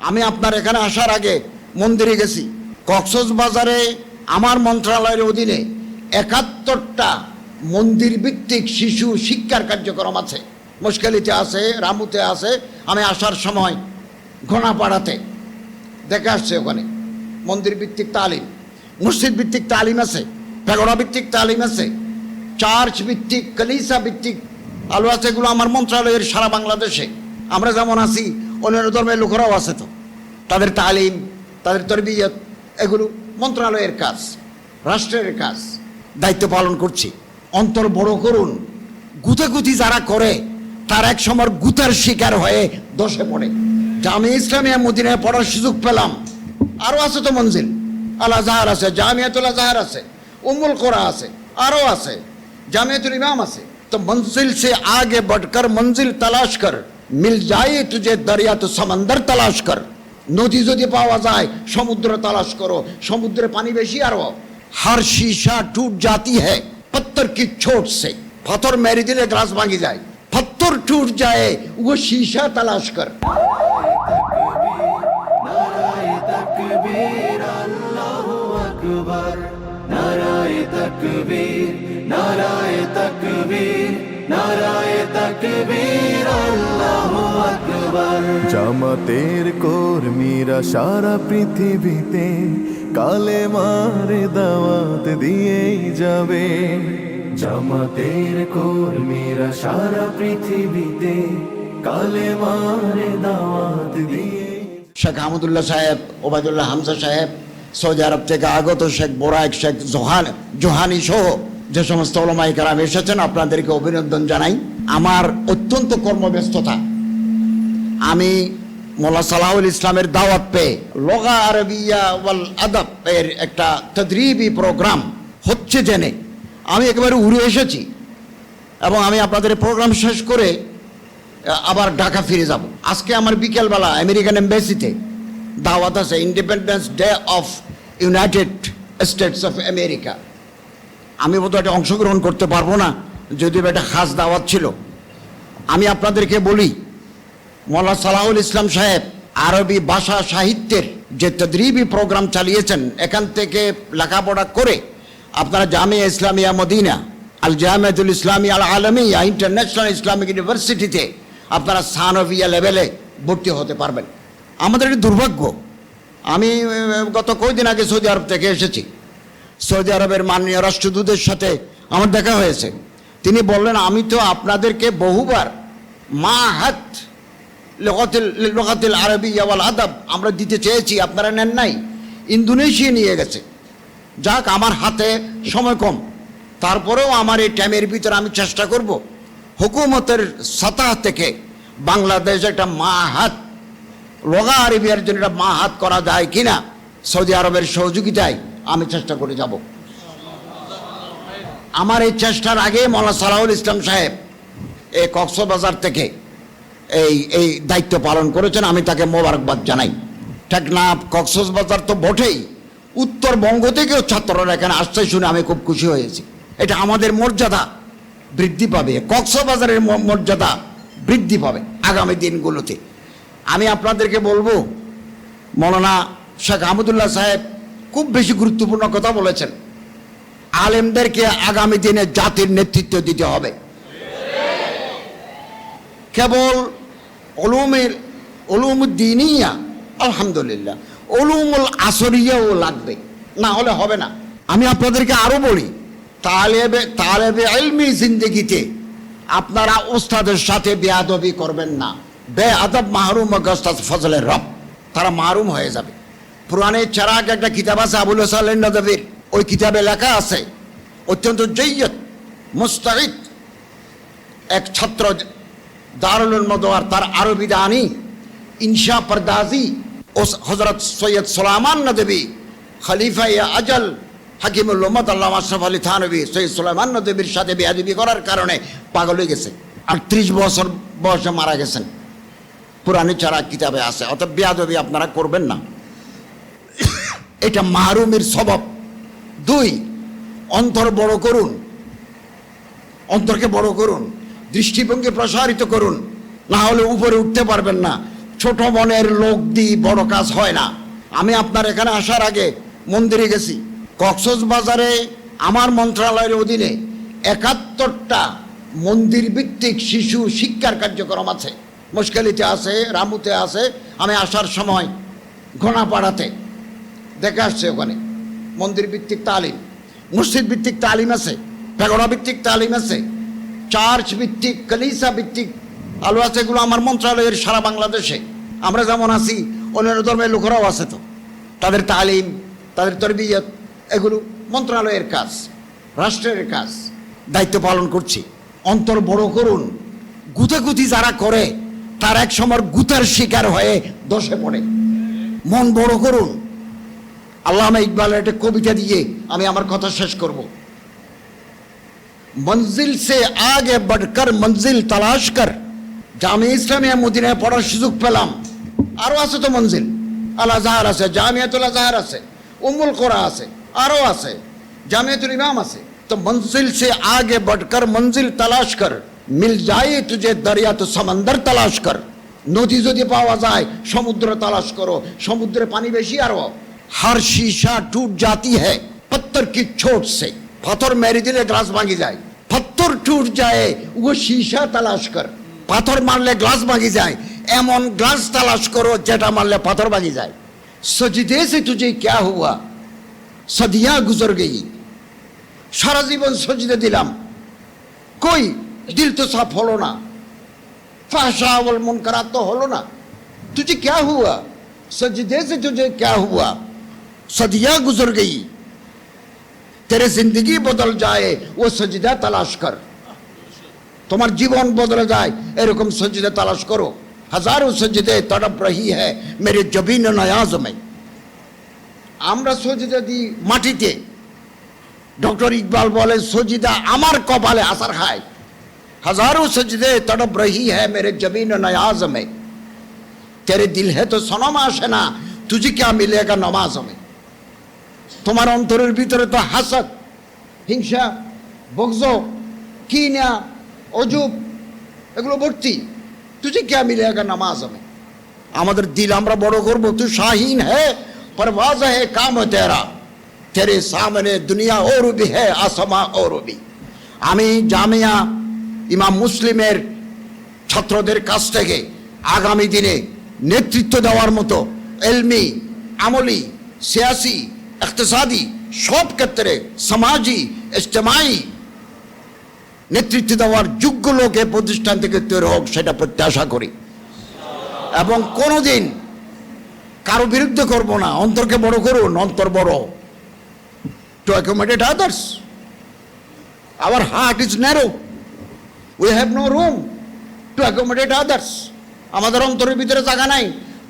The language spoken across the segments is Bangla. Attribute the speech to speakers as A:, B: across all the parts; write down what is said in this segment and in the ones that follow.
A: আমি আপনার এখানে আসার আগে মন্দিরে গেছি। কক্সস বাজারে আমার মন্ত্রণালয়ের অধীনে একাত্তরটা মন্দির ভিত্তিক শিশু শিক্ষার কার্যক্রম আছে। মুশকালিতে আছে, রামুতে আছে। আমি আসার সময় ঘোনাপাড়াতে দেখে আসছে ওখানে। মন্দির ভিত্তিক তালিম মসজিদ ভিত্তিক তালিম আছে পেগড়া ভিত্তিক তালিম আছে চার্চ ভিত্তিক কলিসা ভিত্তিক আলো আছে, এগুলো আমার মন্ত্রণালয়ের সারা বাংলাদেশে। আমরা যেমন আছি অন্যান্য ধর্মের লোকেরাও আছে তো তাদের তালিম তাদের তরবিয়ত এগুলো মন্ত্রণালয়ের কাজ রাষ্ট্রের কাজ দায়িত্ব পালন করছি অন্তর বড় করুন গুতাগুতি যারা করে তার এক সময় গুতার শিকার হয়ে দশে পড়ে জামি ইসলামিয়া মদিনায় পড়ার সুযোগ পেলাম আরও আছে তো মঞ্জিল আল আজহার আছে জামিয়াতুল আজহার আছে উমুল কোরা আছে আরও আছে জামিয়াতুল ইমাম আছে তো मंजिल से आगे बढ़कर मंजिल तलाश कर मिल जाए तुझे दरिया तो समंदर तलाश कर নদী যদি পাওয়া যায় সমুদ্র তালাশ করো সমুদ্রে পানি বেশি আরো हर शीशा टूट जाती है पत्थर की चोट से पत्थर मेरे दिले ग्लास भांगी जाए पत्थर टूट जाए वो शीशा तलाश कर
B: নারায়ে তাকবীর আল্লাহু আকবার
C: জামাতের কর্মীরা সারা পৃথিবীতে কালে মারে দাওয়াত দিয়েই যাবে। জামাতের কর্মীরা সারা পৃথিবীতে কালে মারে দাওয়াত দিয়ে
A: শেখ আহমদুল্লাহ সাহেব ওবায়দুল্লাহ হামসা সাহেব সৌদি আরব থেকে আগত Sheikh Borak Sheikh Johan Johani সহ যে সমস্ত ওলামাই কারাম এসেছেন আপনাদেরকে অভিনন্দন জানাই। আমার অত্যন্ত কর্মব্যস্ততা আমি মোল্লা সালাহুল ইসলামের দাওয়াত পেয়ে লগা আরবিয়া ওয়াল আদব এর একটা তদ্রিবি প্রোগ্রাম হচ্ছে জেনে আমি একেবারে উড়ে এসেছি এবং আমি আপনাদের প্রোগ্রাম শেষ করে আবার ঢাকা ফিরে যাব। আজকে আমার বিকেলবেলা আমেরিকান এম্বাসিতে দাওয়াত আছে independence day of United States of America আমি বোধহয় এটা অংশগ্রহণ করতে পারব না, যদিও এটা খাস দাওয়াত ছিল। আমি আপনাদেরকে বলি মোল্লা সালাহুল ইসলাম সাহেব আরবি ভাষা সাহিত্যের যে তদ্রিবি প্রোগ্রাম চালিয়েছেন, এখান থেকে লেখাপড়া করে আপনারা জামিয়া ইসলামিয়া মদিনা, আল জামিয়াতুল ইসলামী আল আলমিয়া ইন্টারন্যাশনাল ইসলামিক ইউনিভার্সিটিতে আপনারা সানভিয়া লেভেলে ভর্তি হতে পারবেন। আমাদের একটি দুর্ভাগ্য, আমি গত কয়েকদিন আগে সৌদি আরব থেকে এসেছি। সৌদি আরবের মাননীয় রাষ্ট্রদূতের সাথে আমার দেখা হয়েছে। তিনি বললেন, আমি তো আপনাদেরকে বহুবার মা হাত লোকাতিল আরবি ওয়াল আদাব আমরা দিতে চেয়েছি, আপনারা নেন নাই। ইন্দোনেশিয়া নিয়ে গেছে। যাক, আমার হাতে সময় কম। তারপরেও আমার এই টাইমের ভিতরে আমি চেষ্টা করব। হুকুমতের সাতাহ থেকে বাংলাদেশ একটা মা হাত লগা আরবিয়ার জন্য একটা মা হাত করা যায় কিনা, সৌদি আরবের সহযোগিতায় আমি চেষ্টা করে যাব। আমার এই চেষ্টার আগে মৌলা সালাহুল ইসলাম সাহেব, এই কক্সবাজার থেকে এই এই দায়িত্ব পালন করেছেন, আমি তাকে মোবারকবাদ জানাই। টেকনাফ কক্সবাজার তো বটেই, উত্তরবঙ্গ থেকেও ছাত্ররা এখানে আসছে শুনে আমি খুব খুশি হয়েছি। এটা আমাদের মর্যাদা বৃদ্ধি পাবে, কক্সবাজারের মর্যাদা বৃদ্ধি পাবে আগামী দিনগুলোতে। আমি আপনাদেরকে বলব, মৌলানা শেখ আহমদুল্লাহ সাহেব খুব বেশি গুরুত্বপূর্ণ কথা বলেছেন, আলেমদেরকে আগামী দিনে জাতির নেতৃত্ব দিতে হবে। কেবল অলুমের অলুমুদ্দিনিয়া আলহামদুলিল্লাহ। অলুমুল আসরিয়াও লাগবে, না হলে হবে না। আমি আপনাদেরকে আরও বলি, তালেবে তালেবে এলমি জিন্দগিতে আপনারা ওস্তাদের সাথে বেয়াদবি করবেন না। বে আদব মাহরুম গস্তাদ ফজলের রব, তারা মাহরুম হয়ে যাবে। পুরাণের চারাক একটা কিতাব আছে, আবুল হাসান নদবির ওই কিতাবে লেখা আছে, অত্যন্ত জৈয়ত, মুস্তাহিদ, এক ছাত্র দারুল মদোয়ার তার আরবি দানি, ইনশা পরদাজি ও হজরত সৈয়দ সোলামান নদবী, খলিফা ইয়া আজল, হাকিমুল উম্মত আল্লাহ আশরাফ আলী থানবী, সৈয়দ সোলামান নদবীর সাথে বেয়াদবি করার কারণে পাগল হয়ে গেছে। আটত্রিশ বছর বয়সে মারা গেছেন। পুরানি চারা কিতাবে আছে, অর্থাৎ বেয়াদবি আপনারা করবেন না। এটা মাহরুমের স্বভাব। দুই, অন্তর বড় করুন। অন্তরকে বড় করুন। দৃষ্টিভঙ্গি প্রসারিত করুন। না হলে উপরে উঠতে পারবেন না। ছোট মনের লোক দিয়ে বড় কাজ হয় না। আমি আপনার এখানে আসার আগে মন্দিরে গেছি। কক্সস বাজারে আমার মন্ত্রণালয়ের অধীনে একাত্তরটা মন্দির ভিত্তিক শিশু শিক্ষার কার্যক্রম আছে। মুশকিলিতে আছে, রামুতে আছে। আমি আসার সময় ঘোনাপাড়াতে দেখে আসছে ওখানে। মন্দির ভিত্তিক তালিম। মসজিদ ভিত্তিক তালিম আছে। পেগড়া ভিত্তিক তালিম আছে। চার্চ ভিত্তিক, কলিসা ভিত্তিক আলো আছে এগুলো আমার মন্ত্রণালয়ের সারা বাংলাদেশে। আমরা যেমন আছি, অন্যান্য ধর্মের লোকেরাও আছে তো। তাদের তালিম, তাদের তরবিয়ত, এগুলো মন্ত্রণালয়ের কাজ, রাষ্ট্রের কাজ, দায়িত্ব পালন করছি। অন্তর বড় করুন। গুতাগুতি যারা করে, তার এক সময় গুতার শিকার হয়ে দশে পড়ে। মন বড় করুন। আল্লাহ ইকবালের একটা কবিতা দিয়ে আমি আমার কথা শেষ করব। মঞ্জিল সে আগে বড়কর মঞ্জিল তালাশ কর জামি ইসলামিয়া মদিনায় পড়ার সুযোগ পেলাম আরও আছে তো মঞ্জিল আল আজহার আছে জামিয়াতুল আজহার আছে উমুল কোরা আছে আরও আছে জামিয়াতুল ইমাম আছে তো মঞ্জিল সে আগে বড়কর মঞ্জিল তালাশ কর মিল যায় তুঝে দরিয়া তো সমন্দর তালাশ কর নদী যদি পাওয়া যায় সমুদ্র তালাশ করো সমুদ্রে পানি বেশি আরো हर शीशा टूट जाती है पत्थर की चोट से পাথর মেরে দিলে গ্লাস ভাঙি যায় পাথর টুট যায় ও সীসা তালাশ কর পাথর মারলে গ্লাস ভাঙি যায় এমন গ্লাস তালাশ করো যেটা মারলে পাথর ভাঙি যায় সজিদে সে তুঝে ক্যা হুয়া সদিয়া গুজর গই সারা জীবন সজিদে দিলাম কই দিল তো সাফ হলো না ফাহশা वल मुनकरात तो হলো না तुझे क्या हुआ सजदे से तुझे क्या हुआ सदियां गुजर गई तेरे जिंदगी बदल जाए वो सजदा तलाश कर তোমার জীবন বদলে যায় এরকম সজিদে তালাশ করো হাজারো সজিদে তড়প রহি হ্যায় মেরে জবিন নয়াজ মে আমরা সজিদা দিই মাটিতে ডক্টর ইকবাল বলে সজিদা আমার কপালে আসার খায় हजारों सजदे तड़प रही है मेरे जबीन नयाज में तेरे दिल है तो सनम আসে না तुझे क्या मिलेगा नमाज में তোমার অন্তরের ভিতরে তো হাসাদ, হিংসা বগজ কিনা, অজুব, এগুলো ভর্তি। তুঝে ক্যা একা নামাজ আমি আমাদের দিল আমরা বড় করব, তুই শাহীন হে পরবাজ হে কাম তেরা। তেরে সামনে দুনিয়া ও রবি হে আসমা ও রবি আমি জামিয়া ইমাম মুসলিমের ছাত্রদের কাছ থেকে আগামী দিনে নেতৃত্ব দেওয়ার মতো এলমি, আমলি, সিয়াসি ইকতেসাদি সব ক্ষেত্রে সমাজি ইজতেমাই নেতৃত্ব দেওয়ার যোগ্য লোক এ প্রতিষ্ঠান থেকে তৈরি হোক সেটা প্রত্যাশা করি এবং কোনোদিন কারও বিরুদ্ধে করব না অন্তরকে বড় করুন অন্তর বড় to accommodate others our heart is narrow we have no room to accommodate others আমাদের অন্তরের ভিতরে জায়গা নাই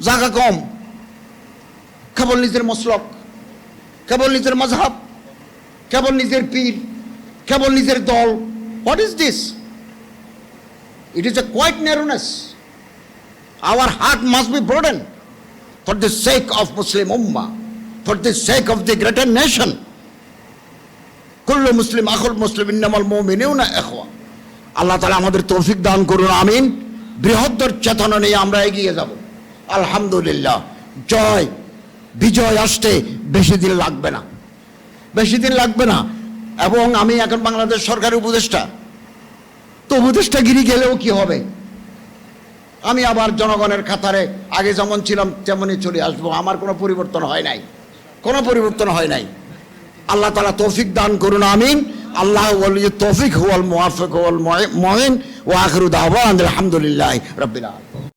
A: জায়গা কম কেবল নিজের মসলক কেবল নিজের মজহাব, কেবল নিজের পীর, কেবল নিজের দল। What is this it is a quite narrowness our heart must be broaden for the sake of Muslim Umma for the sake of the greater nation কুল্লু মুসলিম, আখুল মুসলিম, ইন্নামাল মুমিনুনা ইখওয়া। আল্লাহ তালা আমাদের তৌফিক দান করুন, আমিন। বৃহত্তর চেতনা নিয়ে আমরা এগিয়ে যাব। আলহামদুলিল্লাহ। জয় বিজয় আসতে বেশি দিন লাগবে না। বেশি দিন লাগবে না। এবং আমি এখন বাংলাদেশ সরকারের উপদেষ্টা। তো উপদেষ্টা উপদেষ্টাগিরি গেলেও কি হবে? আমি আবার জনগণের খাতারে আগে যেমন ছিলাম তেমনই চলে আসব। আমার কোনো পরিবর্তন হয় নাই। কোনো পরিবর্তন হয় নাই। আল্লাহ তালা তৌফিক দান করুন, আমিন। আল্লাহ তৌফিক, হুয়াল মুআফিক হুয়াল মুঈন। ওয়া আখিরু দাওয়ান আলহামদুলিল্লাহ রাব্বিল আলামিন।